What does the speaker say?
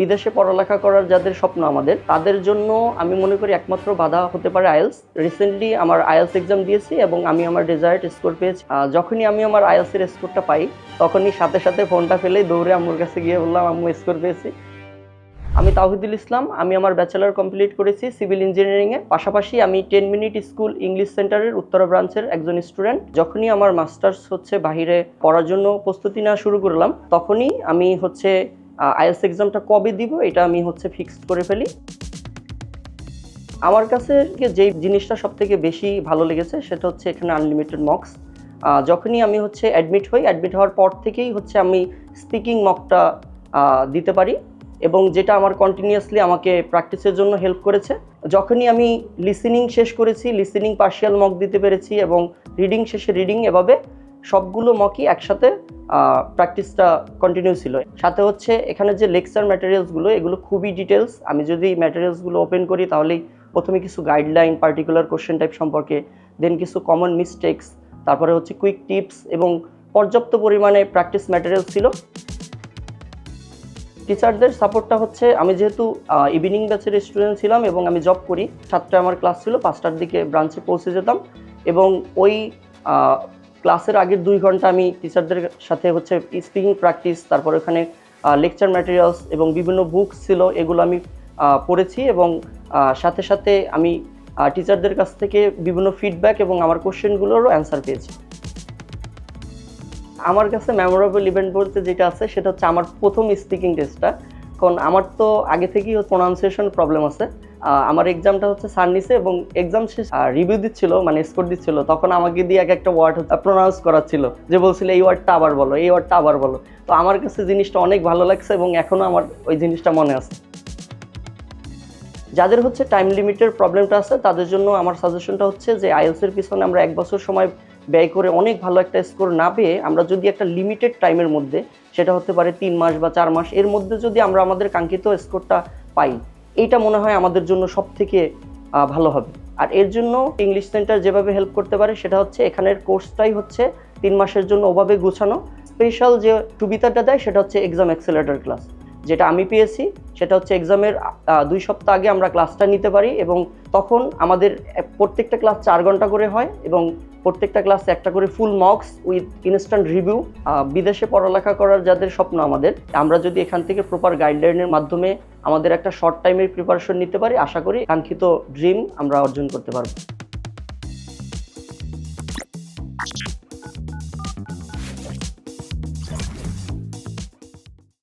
বিদেশে পড়ালেখা করার যাদের স্বপ্ন আমাদের, তাদের জন্য আমি মনে করি একমাত্র বাধা হতে পারে আইএলস। রিসেন্টলি আমার আইএলস এক্সাম দিয়েছি এবং আমি আমার ডিজায়ার্ড স্কোর পেয়েছি। যখনই আমি আমার আইএলসের স্কোরটা পাই, তখনই সাথে সাথে ফোনটা ফেলে দৌড়ে আম্মুর কাছে গিয়ে বললাম, আম্মু স্কোর পেয়েছি। আমি তাহিদুল ইসলাম, আমি আমার ব্যাচেলার কমপ্লিট করেছি সিভিল ইঞ্জিনিয়ারিংয়ে পাশাপাশি আমি টেন মিনিট স্কুল ইংলিশ সেন্টারের উত্তরা ব্রাঞ্চের একজন স্টুডেন্ট যখনই আমার মাস্টার্স হচ্ছে বাহিরে পড়ার জন্য প্রস্তুতি নেওয়া শুরু করলাম, তখনই আমি হচ্ছে আইএলস এক্সামটা কবে দিব, এটা আমি হচ্ছে ফিক্সড করে ফেলি। আমার কাছে যে জিনিসটা সব থেকে বেশি ভালো লেগেছে, সেটা হচ্ছে এখানে আনলিমিটেড মক্স যখনই আমি হচ্ছে অ্যাডমিট হই অ্যাডমিট হওয়ার পর থেকেই হচ্ছে আমি স্পিকিং মকটা দিতে পারি এবং যেটা আমার কন্টিনিউয়াসলি আমাকে প্র্যাকটিসের জন্য হেল্প করেছে। যখনই আমি লিসেনিং শেষ করেছি লিসেনিং পার্শিয়াল মক দিতে পেরেছি এবং রিডিং শেষে রিডিং এভাবে সবগুলো মকই একসাথে প্র্যাকটিসটা কন্টিনিউ ছিল। সাথে হচ্ছে এখানে যে লেকচার ম্যাটেরিয়ালসগুলো এগুলো খুবই ডিটেলস আমি যদি ম্যাটেরিয়ালসগুলো ওপেন করি, তাহলেই প্রথমে কিছু গাইডলাইন পার্টিকুলার কোশ্চেন টাইপ সম্পর্কে দেন কিছু কমন মিস্টেক্স তারপরে হচ্ছে কুইক টিপস এবং পর্যাপ্ত পরিমাণে প্র্যাকটিস ম্যাটেরিয়াল ছিল। টিচারদের সাপোর্টটা হচ্ছে, আমি যেহেতু ইভিনিং ব্যাচের স্টুডেন্ট ছিলাম এবং আমি জব করি, সাতটায় আমার ক্লাস ছিল, পাঁচটার দিকে ব্রাঞ্চে পৌঁছে যেতাম এবং ওই ক্লাসের আগের দুই ঘণ্টা আমি টিচারদের সাথে হচ্ছে স্পিকিং প্র্যাকটিস তারপর ওখানে লেকচার ম্যাটেরিয়ালস এবং বিভিন্ন বুকস ছিল, এগুলো আমি পড়েছি এবং সাথে সাথে আমি টিচারদের কাছ থেকে বিভিন্ন ফিডব্যাক এবং আমার কোশ্চেনগুলোরও অ্যান্সার পেয়েছি। আমার কাছে মেমোরেবল ইভেন্ট বলতে যেটা আছে, সেটা হচ্ছে আমার প্রথম স্পিকিং টেস্টটা কারণ আমার তো আগে থেকেই প্রোনাউন্সিয়েশন প্রবলেম আছে। আমার এক্সামটা হচ্ছে সাননিসে এবং এক্সাম শেষ রিভিউ দিচ্ছিল মানে স্কোর দিচ্ছিল। তখন আমাকে দিয়ে এক একটা ওয়ার্ড প্রোনাউন্স করাচ্ছিল। যে বলছিল, এই ওয়ার্ডটা আবার বলো, এই ওয়ার্ডটা আবার বলো। তো আমার কাছে জিনিসটা অনেক ভালো লাগছে এবং এখনও আমার ওই জিনিসটা মনে আছে। যাদের হচ্ছে টাইম লিমিটের প্রবলেমটা আছে, তাদের জন্য আমার সাজেশনটা হচ্ছে যে আইএলসের পিছনে আমরা এক বছর সময় ব্যয় করে অনেক ভালো একটা স্কোর না পেয়ে আমরা যদি একটা লিমিটেড টাইমের মধ্যে, সেটা হতে পারে তিন মাস বা চার মাস, এর মধ্যে যদি আমরা আমাদের কাঙ্ক্ষিত স্কোরটা পাই, এইটা মনে হয় আমাদের জন্য সব থেকে ভালো হবে। আর এর জন্য ইংলিশ সেন্টার যেভাবে হেল্প করতে পারে, সেটা হচ্ছে এখানের কোর্সটাই হচ্ছে তিন মাসের জন্য ওভাবে গোছানো। স্পেশাল যে সুবিধাটা দেয়, সেটা হচ্ছে এক্সাম অ্যাক্সেলেটার ক্লাস যেটা আমি পেয়েছি, সেটা হচ্ছে এক্সামের দুই সপ্তাহ আগে আমরা ক্লাসটা নিতে পারি এবং তখন আমাদের প্রত্যেকটা ক্লাস চার ঘণ্টা করে হয় এবং প্রত্যেকটা ক্লাসে একটা করে full marks with instant review বিদেশে পড়ালেখা করার যাদের স্বপ্ন আমাদের, আমরা যদি এখান থেকে প্রপার গাইডলাইনের মাধ্যমে আমাদের একটা শর্ট টাইমের প্রিপারেশন নিতে পারি, আশা করি কাঙ্ক্ষিত ড্রিম আমরা অর্জন করতে পারব।